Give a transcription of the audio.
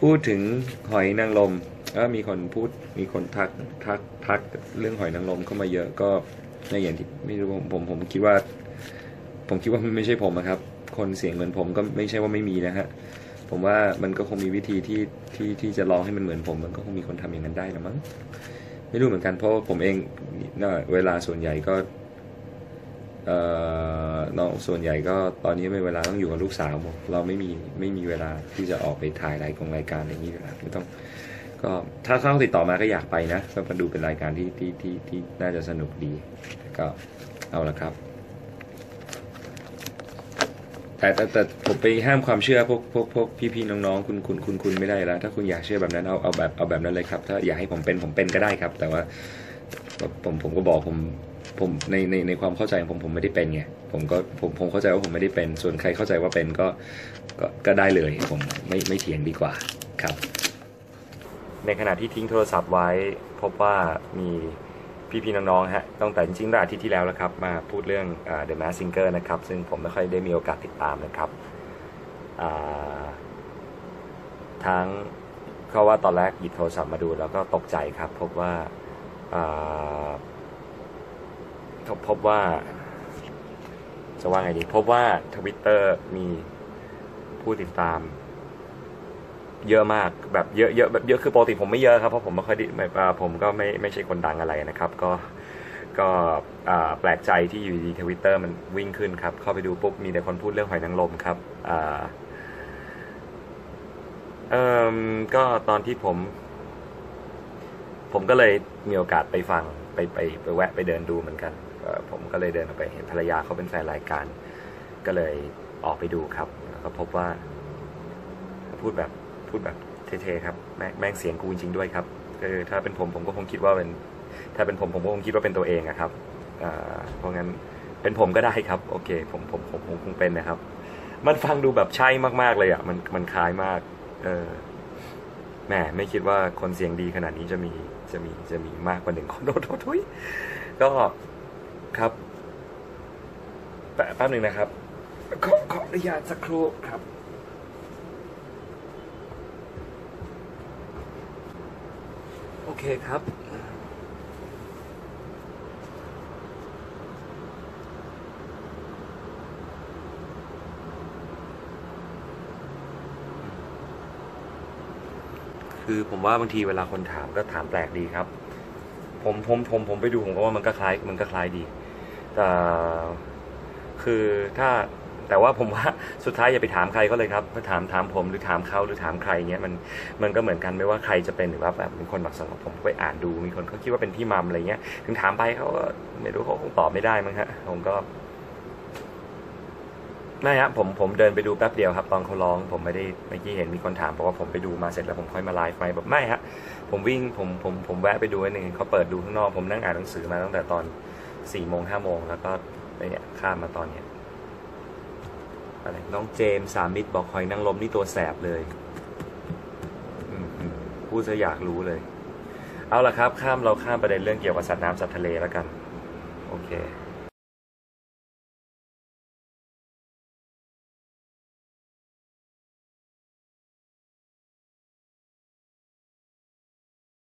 พูดถึงหอยนางรมก็มีคนพูดมีคนทักทักทักเรื่องหอยนางรมเข้ามาเยอะก็ในอย่างที่ไม่รู้ผมผมผมคิดว่า ผมคิดว่ามันไม่ใช่ผมอะครับ คนเสียงเหมือนผมก็ไม่ใช่ว่าไม่มีนะฮะผมว่ามันก็คงมีวิธีที่ที่ที่จะลองให้มันเหมือนผม มันก็คงมีคนทำอย่างนั้นได้นะมั้งไม่รู้เหมือนกันเพราะผมเองน่ะเวลาส่วนใหญ่ก็ น้องส่วนใหญ่ก็ตอนนี้เป็นเวลาต้องอยู่กับลูกสาวผมเราไม่มีไม่มีเวลาที่จะออกไปถ่ายรายกงรายการอะไรอย่างนี้อยู่แล้วไม่ต้องก็ถ้าเขาติดต่อมาก็อยากไปนะก็มาดูเป็นรายการที่ที่ที่ที่น่าจะสนุกดีก็เอาละครับ แต่แต่แต่ผมไปห้ามความเชื่อพวกพวกพวกพี่ๆน้องๆคุณคุณคุณคุณไม่ได้แล้วถ้าคุณอยากเชื่อแบบนั้นเอาเอาแบบเอาแบบนั้นเลยครับ ถ้าอยากให้ผมเป็นผมเป็นก็ได้ครับ แต่ว่าผมผมก็บอกผม ผมในในในความเข้าใจของผมผมไม่ได้เป็นไงผมก็ผมผมเข้าใจว่าผมไม่ได้เป็น ส่วนใครเข้าใจว่าเป็นก็ก็ก็ได้เลยผมไม่ไม่เถียงดีกว่าครับ ในขณะที่ทิ้งโทรศัพท์ไว้ พบว่ามีพี่ๆน้องๆฮะตั้งแต่จริงๆตั้งแต่อาทิตย์ที่แล้วแล้วครับ มาพูดเรื่อง The Mask Singer นะครับ ซึ่งผมไม่ค่อยได้มีโอกาสติดตามนะครับทั้งเขาว่าตอนแรกหยิบโทรศัพท์มาดูแล้วก็ตกใจครับ พบว่าอ่า พบว่า จะว่าไงดี พบว่าทวิตเตอร์มีผู้ติดตาม เยอะมากแบบเยอะเยอะแบบเยอะคือปกติผมไม่เยอะครับเพราะผมไม่ค่อยด้แบบอ่าผมก็ไม่ไม่ใช่คนดังอะไรนะครับ ก็ก็แปลกใจที่อยู่ดีทวิตเตอร์มันวิ่งขึ้นครับ เข้าไปดูปุ๊บมีแต่คนพูดเรื่องหอยนางรมครับเอ่มก็ตอนที่ผม ผมก็เลยมีโอกาสไปฟังไปไปไปแวะไปเดินดูเหมือนกัน ผมก็เลยเดินออกไปเห็นภรรยาเขาเป็นแฟนรายการ ก็เลยออกไปดูครับแล้วก็พบว่าพูดแบบพูดแบบเท่ๆครับแม่งแม่งเสียงกูจริงด้วยครับคือถ้าเป็นผมผมก็คงคิดว่าเป็น ถ้าเป็นผมผมก็คงคิดว่าเป็นตัวเองอะครับเพราะงั้นเป็นผมก็ได้ครับ โอเค ผมผมผมผมคงเป็นนะครับ มันฟังดูแบบใช่มากๆเลยอะมันมันคล้ายมาก เออแหมไม่คิดว่าคนเสียงดีขนาดนี้จะมีจะมีจะมีมากกว่าหนึ่งคนโอ้โหทุยก็ ครับแป๊บแป๊บหนึ่งนะครับ ขอขออนุญาตสักครู่ครับโอเคครับ คือผมว่าบางทีเวลาคนถามก็ถามแปลกดีครับ ผมผมผมผมไปดูผมก็ว่ามันก็คล้ายมันก็คล้ายดีแต่ คือถ้าแต่ว่าผมว่าสุดท้ายอย่าไปถามใครก็เลยครับถ้าถามถามผมหรือถามเขาหรือถามใครเงี้ยมันมันก็เหมือนกันไม่ว่าใครจะเป็นหรือว่าแบบเป็นคนแบบสำหรับผมไปอ่านดูมีคนเขาคิดว่าเป็นพี่มัมอะไรเงี้ยถึงถามไปเขาก็ไม่รู้เขาคงตอบไม่ได้มั้งฮะผมก็ไม่ครับผมผมเดินไปดูแป๊บเดียวครับ ตอนเขาร้องผมไม่ได้เมื่อกี้เห็นมีคนถามบอกว่าผมไปดูมาเสร็จแล้วผมค่อยมาไลฟ์ไหมแบบไม่ฮะผมวิ่งผมผมผมแวะไปดูนิดนึงเขาเปิดดูข้างนอกผมนั่งอ่านหนังสือมาตั้งแต่ตอน สี่โมงห้าโมงแล้วก็ไปเนี่ยข้ามมาตอนเนี้ยอะไรน้องเจมส์สามิตรบอกหอยนางรมนี่ตัวแสบเลยพูดซะอยากรู้เลย เอาละครับ ข้ามเราข้ามประเด็นเรื่องเกี่ยวกับสัตว์น้ำสัตว์ทะเลแล้วกัน โอเค